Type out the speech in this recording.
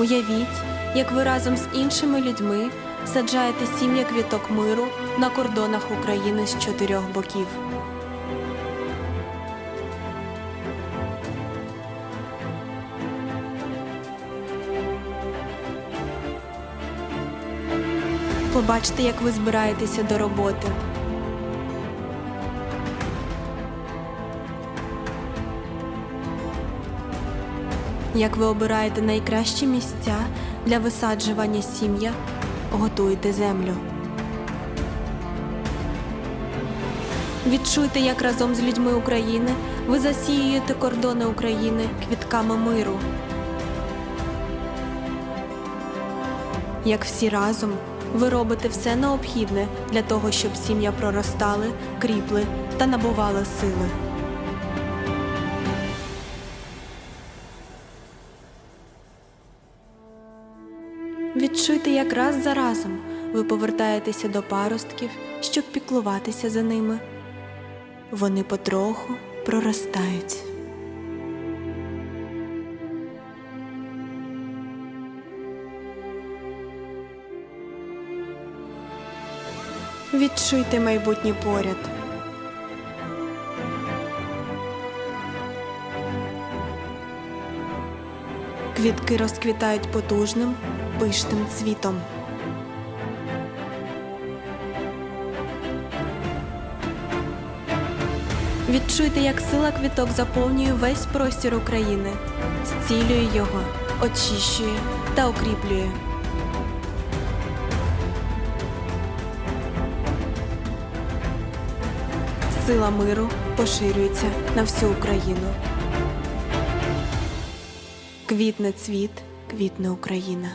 Уявіть, як ви разом з іншими людьми саджаєте сім'я квіток миру на кордонах України з чотирьох боків. Побачте, як ви збираєтеся до роботи. Як ви обираєте найкращі місця для висаджування сім'я, готуєте землю. Відчуйте, як разом з людьми України ви засіюєте кордони України квітками миру. Як всі разом ви робите все необхідне для того, щоб сім'я проростали, кріпли та набували сили. Відчуйте, як раз за разом ви повертаєтеся до паростків, щоб піклуватися за ними. Вони потроху проростають. Відчуйте майбутнє поряд. Квітки розквітають потужним, пишним цвітом. Відчуйте, як сила квіток заповнює весь простір України, зцілює його, очищує та укріплює. Сила миру поширюється на всю Україну. Квітне цвіт, квітне Україна.